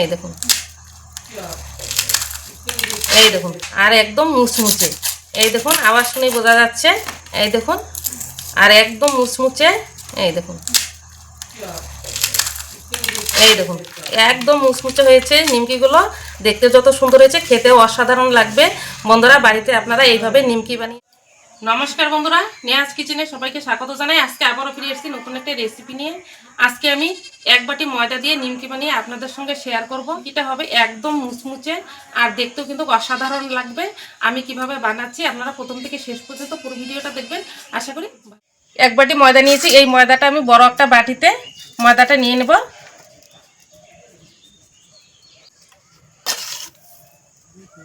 এই দেখুন। এই দেখুন, আর একদম মুচমুচে। এই দেখুন, আওয়াজ শুনেই বোঝা যাচ্ছে। এই দেখুন, আর একদম মুচমুচে। এই দেখুন। এই দেখুন, একদম মুচমুচে হয়েছে নিমকিগুলো। দেখতে যত সুন্দর হয়েছে, খেতেও অসাধারণ লাগবে। বন্ধুরা, বাড়িতে আপনারা এইভাবে নিমকি বানিয়ে নমস্কার বন্ধুরা নিয়াজ কিচেনে সবাইকে স্বাগত জানাই। আজকে আবারও ফিরে এসেছি নতুন একটা রেসিপি নিয়ে। আজকে আমি এক বাটি ময়দা দিয়ে নিমকি বানিয়ে আপনাদের সঙ্গে শেয়ার করব। এটা হবে একদম মুচমুচে আর দেখতেও কিন্তু অসাধারণ লাগবে। আমি কীভাবে বানাচ্ছি আপনারা প্রথম থেকে শেষ পর্যন্ত পুরো ভিডিওটা দেখবেন। আশা করি এক বাটি ময়দা নিয়েছি। এই ময়দাটা আমি বড় একটা বাটিতে ময়দাটা নিয়ে নেব।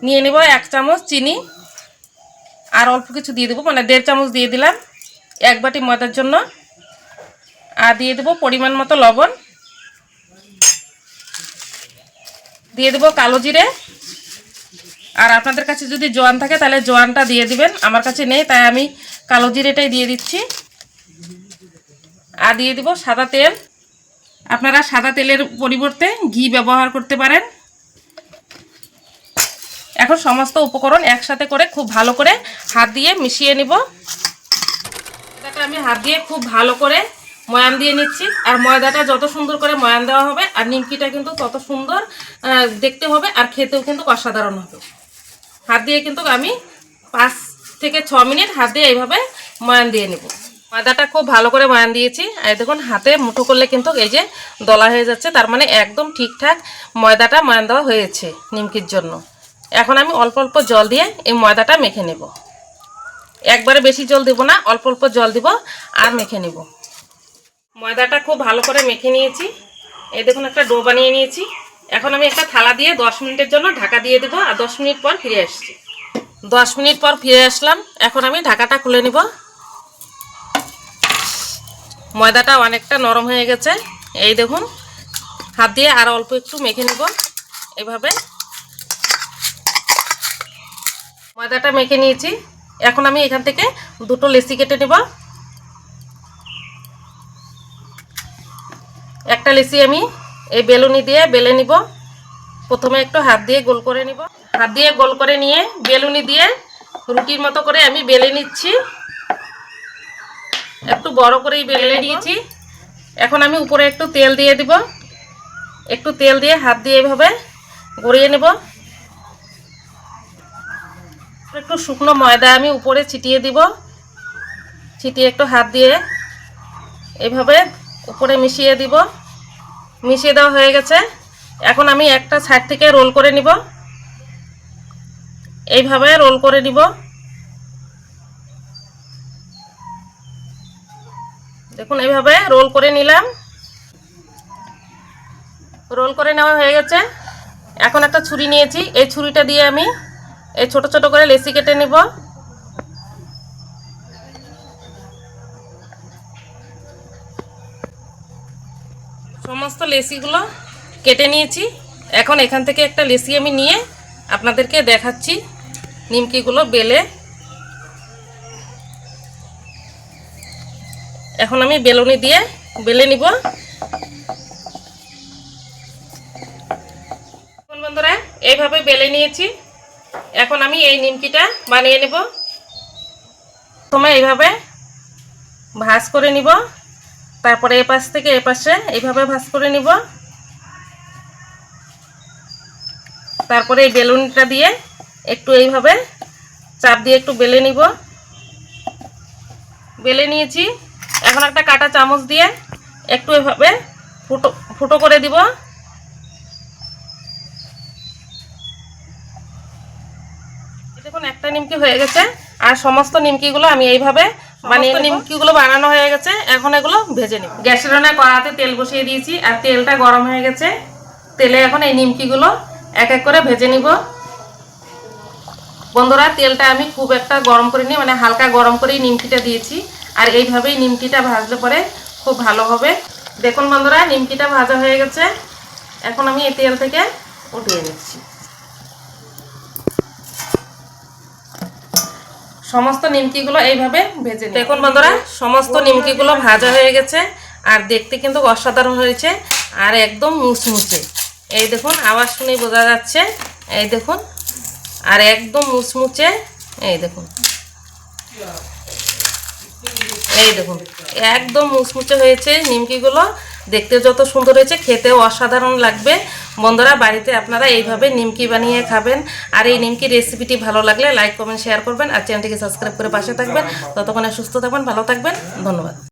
নিয়ে নেব এক চামচ চিনি। আর অল্প কিছু দিয়ে দেবো মানে দেড় চামচ দিয়ে দিলাম এক বাটি ময়দার জন্য। আর দিয়ে দেবো পরিমাণ মতো লবণ। দিয়ে দেবো কালো জিরে। আর আপনাদের কাছে যদি জোয়ান থাকে, তাহলে জোয়ানটা দিয়ে দিবেন। আমার কাছে নেই, তাই আমি কালো জিরেটাই দিয়ে দিচ্ছি। আর দিয়ে দিব সাদা তেল। আপনারা সাদা তেলের পরিবর্তে ঘি ব্যবহার করতে পারেন। এখন সমস্ত উপকরণ একসাথে করে খুব ভালো করে হাত দিয়ে মিশিয়ে নিব। এটাকে আমি হাত দিয়ে খুব ভালো করে ময়ান দিয়ে নিচ্ছি। আর ময়দাটা যত সুন্দর করে ময়ান দেওয়া হবে আর নিমকিটা কিন্তু তত সুন্দর দেখতে হবে আর খেতেও কিন্তু অসাধারণ হবে। হাত দিয়ে কিন্তু আমি পাঁচ থেকে ছ মিনিট হাত দিয়ে এইভাবে ময়ান দিয়ে নেব। ময়দাটা খুব ভালো করে ময়ান দিয়েছি। আর দেখুন, হাতে মুঠো করলে কিন্তু এই যে দলা হয়ে যাচ্ছে, তার মানে একদম ঠিকঠাক ময়দাটা ময়ান দেওয়া হয়েছে নিমকির জন্য। এখন আমি অল্প অল্প জল দিয়ে এই ময়দাটা মেখে নেব। একবারে বেশি জল দেব না, অল্প অল্প জল দিব আর মেখে নেব। ময়দাটা খুব ভালো করে মেখে নিয়েছি। এই দেখুন, একটা ডো বানিয়ে নিয়েছি। এখন আমি একটা থালা দিয়ে দশ মিনিটের জন্য ঢাকা দিয়ে দেবো আর দশ মিনিট পর ফিরে আসছি। দশ মিনিট পর ফিরে আসলাম। এখন আমি ঢাকাটা খুলে নিব। ময়দাটা অনেকটা নরম হয়ে গেছে। এই দেখুন, হাত দিয়ে আর অল্প একটু মেখে নেব। এভাবে ময়দাটা মেখে নিয়েছি। এখন আমি এখান থেকে দুটো লেসি কেটে নেব। একটা লেসি আমি এই বেলুনি দিয়ে বেলে নিব। প্রথমে একটু হাত দিয়ে গোল করে নিব। হাত দিয়ে গোল করে নিয়ে বেলুনি দিয়ে রুটির মতো করে আমি বেলে নিচ্ছি। একটু বড় করেই বেলে নিয়েছি। এখন আমি উপরে একটু তেল দিয়ে দিব। একটু তেল দিয়ে হাত দিয়ে এভাবে গড়িয়ে নেব। একটু শুকনো ময়দা আমি উপরে ছিটিয়ে দিব। ছিটিয়ে একটু হাত দিয়ে এইভাবে উপরে মিশিয়ে দিব। মিশিয়ে দেওয়া হয়ে গেছে। এখন আমি একটা সাইড থেকে রোল করে নিব। এইভাবে রোল করে নিব। দেখুন, এইভাবে রোল করে নিলাম। রোল করে নেওয়া হয়ে গেছে। এখন একটা ছুরি নিয়েছি। এই ছুরিটা দিয়ে আমি এই ছোট ছোট করে লেসি কেটে নিব। সমস্ত লেসিগুলো কেটে নিয়েছি। এখন এখান থেকে একটা লেসি আমি নিয়ে আপনাদেরকে দেখাচ্ছি নিমকিগুলো বেলে। এখন আমি বেলুনি দিয়ে বেলে নিব। বন্ধুরা, এইভাবে বেলে নিয়েছি। এখন আমি এই নিমকিটা বানিয়ে নেব। প্রথমে এইভাবে ভাজ করে নিব। তারপরে এ পাশ থেকে এ পাশে এইভাবে ভাজ করে নিব। তারপরে এই বেলুনটা দিয়ে একটু এইভাবে চাপ দিয়ে একটু বেলে নিব। বেলে নিয়েছি। এখন একটা কাটা চামচ দিয়ে একটু এভাবে ফুটো ফুটো করে দিব এই দেখুন একটা নিমকি হয়ে গেছে। আর সমস্ত নিমকিগুলো আমি এইভাবে বানিয়ে নিমকিগুলো বানানো হয়ে গেছে। এখন এগুলো ভেজে নিব। গ্যাসের ওনে কড়াতে তেল বসিয়ে দিয়েছি আর তেলটা গরম হয়ে গেছে। তেলে এখন এই নিমকিগুলো এক এক করে ভেজে নিব। বন্ধুরা তেলটা আমি খুব একটা গরম করিনি মানে হালকা গরম করেই নিমকিটা দিয়েছি। আর এইভাবেই নিমকিটা ভাজলে পরে খুব ভালো হবে। দেখুন বন্ধুরা নিমকিটা ভাজা হয়ে গেছে। এখন আমি এই তেল থেকে উঠিয়ে নিচ্ছি। সমস্ত নিমকিগুলো এইভাবে ভেজে। দেখুন বন্ধুরা, সমস্ত নিমকিগুলো ভাজা হয়ে গেছে, আর দেখতে কিন্তু অসাধারণ হয়েছে, আর একদম মুচমুচে। এই দেখুন, আওয়াজ শুনেই বোঝা যাচ্ছে, এই দেখুন, আর একদম মুচমুচে, এই দেখুন। এই দেখুন, একদম মুচমুচে হয়েছে নিমকিগুলো, দেখতে যত সুন্দর হয়েছে, খেতেও অসাধারণ লাগবে। বন্ধুরা, বাড়িতে আপনারা এইভাবে নিমকি বানিয়ে খাবেন। আর এই নিমকি রেসিপিটি ভালো লাগলে লাইক কমেন্ট শেয়ার করবেন। আর চ্যানেলটিকে সাবস্ক্রাইব করে পাশে থাকবেন। ততক্ষণে সুস্থ থাকবেন, ভালো থাকবেন। ধন্যবাদ।